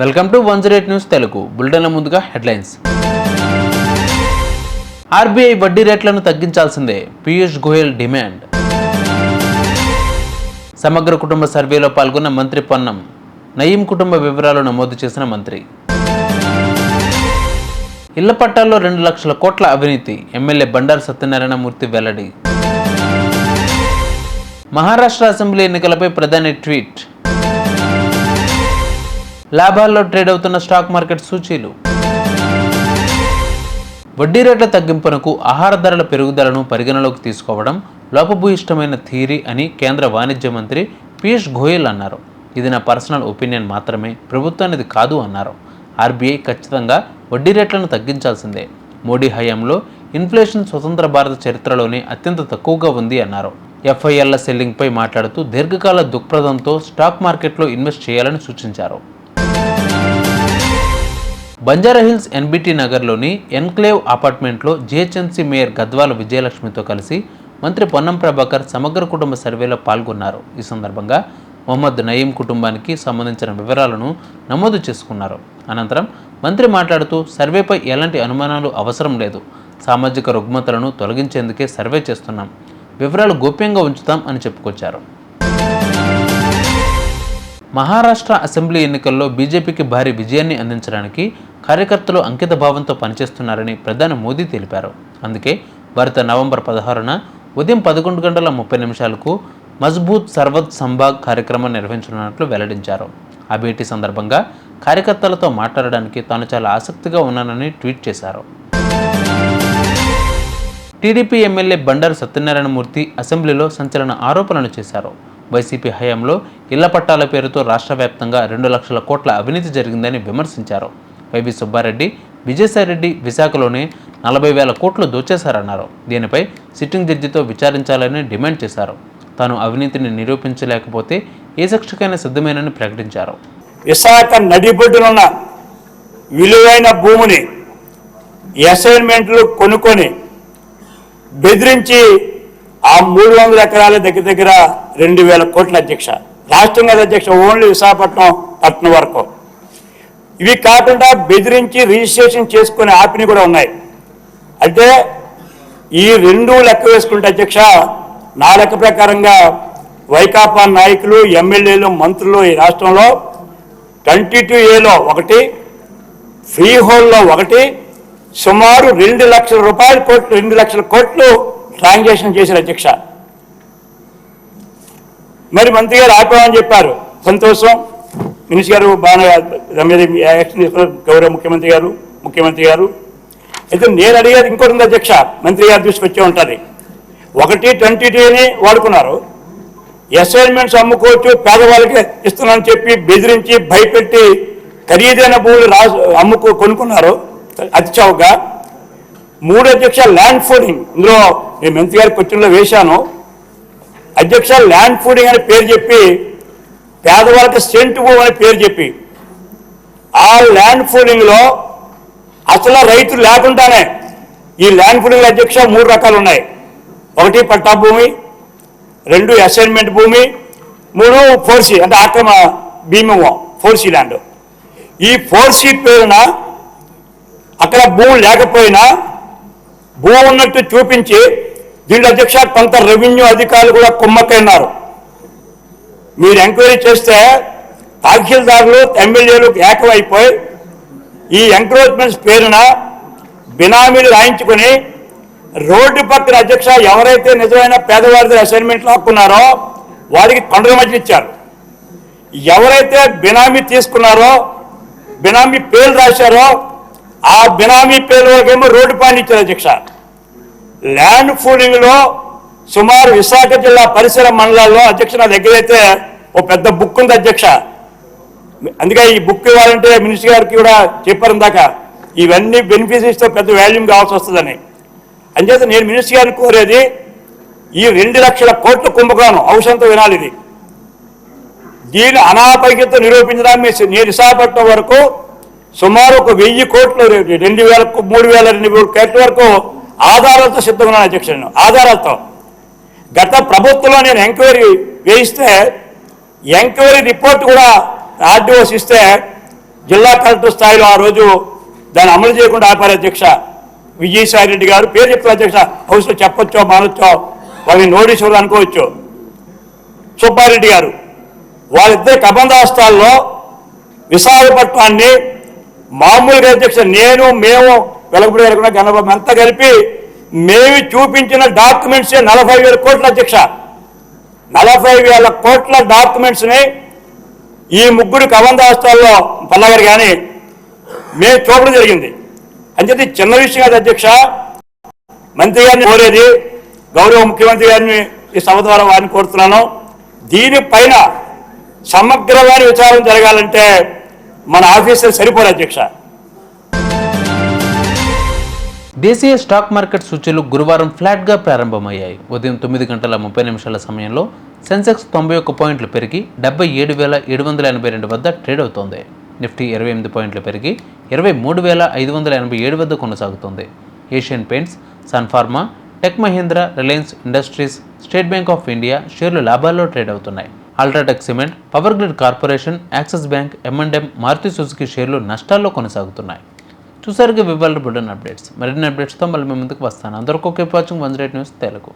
Welcome to one zero eight news Telugu. బులెటిన్ల ముందుగా headlines. RBI వడ్డీ రేట్లను తగ్గించాల్సిందే పీయూష్ గోయల్ డిమాండ్. సమగ్ర కుటుంబ సర్వేలో పాల్గొన్న మంత్రి పొన్నం నయీం కుటుంబ వివరాలు నమోదు చేసిన మంత్రి. ఇళ్ళ పట్టాల్లో రెండు లక్షల కోట్ల అవినీతి ఎమ్మెల్యే బండారు సత్యనారాయణమూర్తి వెల్లడి. మహారాష్ట్ర అసెంబ్లీ ఎన్నికలపై ప్రధాని ట్వీట్ లాభాల్లో ట్రేడ్ అవుతున్న స్టాక్ మార్కెట్ సూచీలు. వడ్డీ రేట్ల తగ్గింపునకు ఆహార ధరల పెరుగుదలను పరిగణలోకి తీసుకోవడం లోపభూయిష్టమైన థీరీ అని కేంద్ర వాణిజ్య మంత్రి పీయూష్ గోయల్ అన్నారు. ఇది నా పర్సనల్ ఒపీనియన్ మాత్రమే ప్రభుత్వానిది కాదు అన్నారు. ఆర్బీఐ ఖచ్చితంగా వడ్డీ రేట్లను తగ్గించాల్సిందే. మోడీ హయాంలో ఇన్ఫ్లేషన్ స్వతంత్ర భారత చరిత్రలోనే అత్యంత తక్కువగా ఉంది అన్నారు. ఎఫ్ఐఎల్ల సెల్లింగ్పై మాట్లాడుతూ దీర్ఘకాల దృక్పథంతో స్టాక్ మార్కెట్లో ఇన్వెస్ట్ చేయాలని సూచించారు. బంజారాహిల్స్ ఎన్బిటి నగర్లోని ఎన్క్లేవ్ అపార్ట్మెంట్లో జిహెచ్ఎంసీ మేయర్ గద్వాల విజయలక్ష్మితో కలిసి మంత్రి పొన్నం ప్రభాకర్ సమగ్ర కుటుంబ సర్వేలో పాల్గొన్నారు. ఈ సందర్భంగా మొహమ్మద్ నయీం కుటుంబానికి సంబంధించిన వివరాలను నమోదు చేసుకున్నారు. అనంతరం మంత్రి మాట్లాడుతూ సర్వేపై ఎలాంటి అనుమానాలు అవసరం లేదు. సామాజిక రుగ్మతలను తొలగించేందుకే సర్వే చేస్తున్నాం. వివరాలు గోప్యంగా ఉంచుతాం అని చెప్పుకొచ్చారు. మహారాష్ట్ర అసెంబ్లీ ఎన్నికల్లో బీజేపీకి భారీ విజయాన్ని అందించడానికి కార్యకర్తలు అంకిత భావంతో పనిచేస్తున్నారని ప్రధాని మోదీ తెలిపారు. అందుకే భారత నవంబర్ పదహారున ఉదయం పదకొండు గంటల ముప్పై నిమిషాలకు మజ్బూత్ సర్వత్ సంభాగ్ కార్యక్రమం నిర్వహించనున్నట్లు వెల్లడించారు. ఆ భేటీ సందర్భంగా కార్యకర్తలతో మాట్లాడడానికి తాను చాలా ఆసక్తిగా ఉన్నానని ట్వీట్ చేశారు. టీడీపీ ఎమ్మెల్యే బండారు సత్యనారాయణమూర్తి అసెంబ్లీలో సంచలన ఆరోపణలు చేశారు. వైసీపీ హయాంలో ఇళ్ళ పట్టాల పేరుతో రాష్ట్ర వ్యాప్తంగా రెండు లక్షల కోట్ల అవినీతి జరిగిందని విమర్శించారు. వైవి సుబ్బారెడ్డి విజయసాయిరెడ్డి విశాఖలోనే నలభై వేల కోట్లు దోచేశారన్నారు. దీనిపై సిట్టింగ్ జడ్జితో విచారించాలని డిమాండ్ చేశారు. తాను అవినీతిని నిరూపించలేకపోతే ఏ శిక్షకైనా సిద్ధమేనని ప్రకటించారు. విశాఖ నడిబొడ్డునున్న విలువైన భూమిని అసైన్మెంట్లు కొనుక్కొని బెదిరించి ఆ మూడు వందల ఎకరాల దగ్గర దగ్గర రెండు వేల కోట్ల అధ్యక్ష. రాష్ట్రం కదా అధ్యక్ష ఓన్లీ విశాఖపట్నం పట్టణం వరకు. ఇవి కాకుండా బెదిరించి రిజిస్ట్రేషన్ చేసుకునే ఆపిని కూడా ఉన్నాయి. అయితే ఈ రెండు లెక్క వేసుకుంటే అధ్యక్ష నా లెక్క ప్రకారంగా వైకాపా నాయకులు ఎమ్మెల్యేలు మంత్రులు ఈ రాష్ట్రంలో ట్వంటీ టూ ఏలో ఒకటి ఫ్రీ హోల్లో ఒకటి సుమారు రెండు లక్షల రూపాయల కోట్లు రెండు లక్షల కోట్లు ట్రాన్సాక్షన్ చేశారు అధ్యక్ష. మరి మంత్రి గారు ఆపామని చెప్పారు. సంతోషం. మినిష్ గారు బాగా రమ్య యాక్షన్ తీసుకున్నారు. గౌరవ ముఖ్యమంత్రి గారు ముఖ్యమంత్రి గారు. అయితే నేను అడిగేది ఇంకోటి ఉంది అధ్యక్ష మంత్రి గారు తీసుకొచ్చే ఉంటుంది. ఒకటి ట్వంటీ టూని వాడుకున్నారు. అసైన్మెంట్స్ అమ్ముకోవచ్చు పేదవాళ్ళకి ఇస్తున్నానని చెప్పి బెదిరించి భయపెట్టి ఖరీదైన భూములు రా అమ్ముకో కొనుక్కున్నారు. అతి చౌకగా. మూడు అధ్యక్ష ల్యాండ్ ఫోడింగ్. ఇందులో నేను మంత్రి గారి క్వశ్చన్లో వేశాను. అధ్యక్ష ల్యాండ్ ఫోడింగ్ అని పేరు చెప్పి పేదవాళ్ళకి సెంటు భూమి అని పేరు చెప్పి. ఆ ల్యాండ్ ఫోడింగ్లో అసలు రైతులు లేకుండానే ఈ ల్యాండ్ ఫోలింగ్ అధ్యక్ష మూడు రకాలు ఉన్నాయి. ఒకటి పట్టా భూమి రెండు అసైన్మెంట్ భూమి మూడు ఫోర్సీ అంటే ఆక్రమ భీమం ఫోర్సీ ల్యాండ్ ఈ ఫోర్సీ పేరున అక్కడ భూమి లేకపోయినా భూమి ఉన్నట్టు చూపించి దీంట్లో అధ్యక్ష కొంత రెవెన్యూ అధికారులు కూడా కుమ్మక్కన్నారు మీరు ఎంక్వైరీ చేస్తే తహసీల్దారులు ఎమ్మెల్యేలు ఏకమైపోయి ఈ ఎంక్రోచ్మెంట్స్ పేరున బినామీలు రాయించుకొని రోడ్డు పక్కన అధ్యక్ష ఎవరైతే నిజమైన పేదవారి అసైన్మెంట్లు హక్కున్నారో వారికి కొండల మధ్య ఇచ్చారు. ఎవరైతే బినామీ తీసుకున్నారో బినామీ పేర్లు రాశారో ఆ బినామీ పేరు ఏమో రోడ్డు పైన ఇచ్చారు అధ్యక్ష. ల్యాండ్ ఫూలింగ్లో సుమారు విశాఖ జిల్లా పరిసర మండలాల్లో అధ్యక్ష నా దగ్గర అయితే ఓ పెద్ద బుక్ ఉంది అధ్యక్ష. అందుకే ఈ బుక్ ఇవ్వాలంటే మినిస్టర్ గారికి కూడా చెప్పారు ఇందాక. ఇవన్నీ బెనిఫిషరీస్తో పెద్ద వాల్యూమ్ కావాల్సి వస్తుందని. అంచేత నేను మినిస్టర్ గారిని కోరేది ఈ రెండు లక్షల కోట్ల కుంభకోణం అవసరంతో వినాలి ఇది. దీని అనాపైకత నిరూపించడానికి నేను విశాఖపట్నం వరకు సుమారు ఒక వెయ్యి కోట్లు రెండు వేల మూడు వేల రెండు వేల కోట్ల వరకు ఆధారాలతో సిద్ధంగా ఉన్నాను అధ్యక్ష ఆధారాలతో. గత ప్రభుత్వంలో నేను ఎంక్వైరీ వేయిస్తే ఎంక్వైరీ రిపోర్ట్ కూడా ఆర్డీఓస్ ఇస్తే జిల్లా కలెక్టర్ స్థాయిలో ఆ రోజు దాన్ని అమలు చేయకుండా ఆపారు అధ్యక్ష. విజయసాయి రెడ్డి గారు పేరు చెప్తారు అధ్యక్ష హౌస్లో చెప్పొచ్చో మానొచ్చో వాళ్ళని నోటీస్ ఇవ్వాలి అనుకోవచ్చు. సుబ్బారెడ్డి గారు వాళ్ళిద్దరు కబంధాస్తాల్లో విశాఖపట్నాన్ని మామూలుగా అధ్యక్ష నేను మేము వెలగపూడి వెలగకుండా గణబాబు అంతా కలిపి మేము చూపించిన డాక్యుమెంట్సే నలభై వేల కోట్ల అధ్యక్ష. నలభై వేల కోట్ల డాక్యుమెంట్స్ని ఈ ముగ్గురు కబంధాస్తాల్లో పల్లగారు కానీ మేము చూపడం జరిగింది. అంచేది చిన్న విషయం కాదు అధ్యక్ష. మంత్రి గారిని కోరేది గౌరవ ముఖ్యమంత్రి గారిని ఈ సభ ద్వారా వారిని కోరుతున్నాను. దీనిపైన సమగ్రమైన విచారం జరగాలంటే మన ఆఫీసర్ సరిపోరు అధ్యక్ష. దేశీయ స్టాక్ మార్కెట్ సూచీలు గురువారం ఫ్లాట్గా ప్రారంభమయ్యాయి. ఉదయం తొమ్మిది గంటల ముప్పై నిమిషాల సమయంలో సెన్సెక్స్ తొంభై ఒక్క పాయింట్లు పెరిగి డెబ్బై ఏడు వేల ఏడు వందల ఎనభై రెండు వద్ద ట్రేడ్ అవుతోంది. నిఫ్టీ ఇరవై ఎనిమిది పాయింట్లు పెరిగి ఇరవై మూడు వేల ఐదు వందల ఎనభై ఏడు వద్ద కొనసాగుతోంది. Asian Paints Sun Pharma Tech Mahindra Reliance Industries State Bank of India షేర్లు లాభాల్లో ట్రేడ్ అవుతున్నాయి. UltraTech Cement Power Grid Corporation Axis Bank M and M Maruti Suzuki షేర్లు నష్టాల్లో కొనసాగుతున్నాయి. చూసారుగా వివరాలు బుడ్డన్ అప్డేట్స్. మరిన్ని అప్డేట్స్తో మళ్ళీ మీ ముందుకు వస్తాను. అందరికీ ఒకే watching one rate news Telugu.